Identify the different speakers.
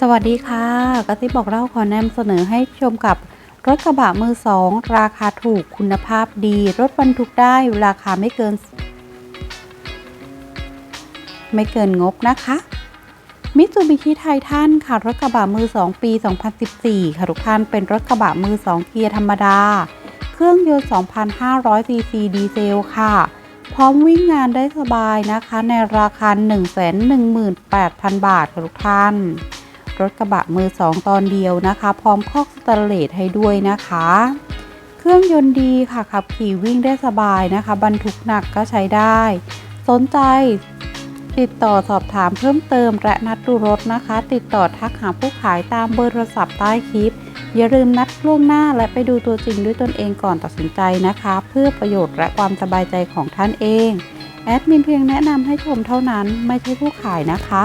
Speaker 1: สวัสดีค่ะกระซิบบอกเล่าขอนำเสนอให้ชมกับรถกระบะมือสองราคาถูกคุณภาพดี รถบรรทุกได้ราคาไม่เกิน ไม่เกินงบนะคะมิตซูบิชิไททันค่ะ รถกระบะมือ 2 ปี 2014 ค่ะทุกท่านเป็นรถกระบะมือ 2 เกียร์ธรรมดา เครื่องยนต์ 2,500 ซีซีดีเซลค่ะ พร้อมวิ่งงานได้สบายนะคะ ในราคา 118,000 บาทค่ะทุกท่าน รถกระบะมือ2ตอนเดียวนะคะ พร้อมคอกสแตเลสให้ด้วยนะคะ เครื่องยนต์ดีค่ะขับขี่วิ่งได้สบายนะคะ บรรทุกหนักก็ใช้ได้ สนใจ ติดต่อสอบถามเพิ่มเติมและนัดดูรถนะคะ ติดต่อทักหาผู้ขายตามเบอร์โทรศัพท์ใต้คลิป อย่าลืมนัดล่วงหน้าและไปดูตัวจริงด้วยตนเองก่อนตัดสินใจนะคะ เพื่อประโยชน์และความสบายใจของท่านเองแอดมินเพียงแนะนำให้ชมเท่านั้นไม่ใช่ผู้ขายนะคะ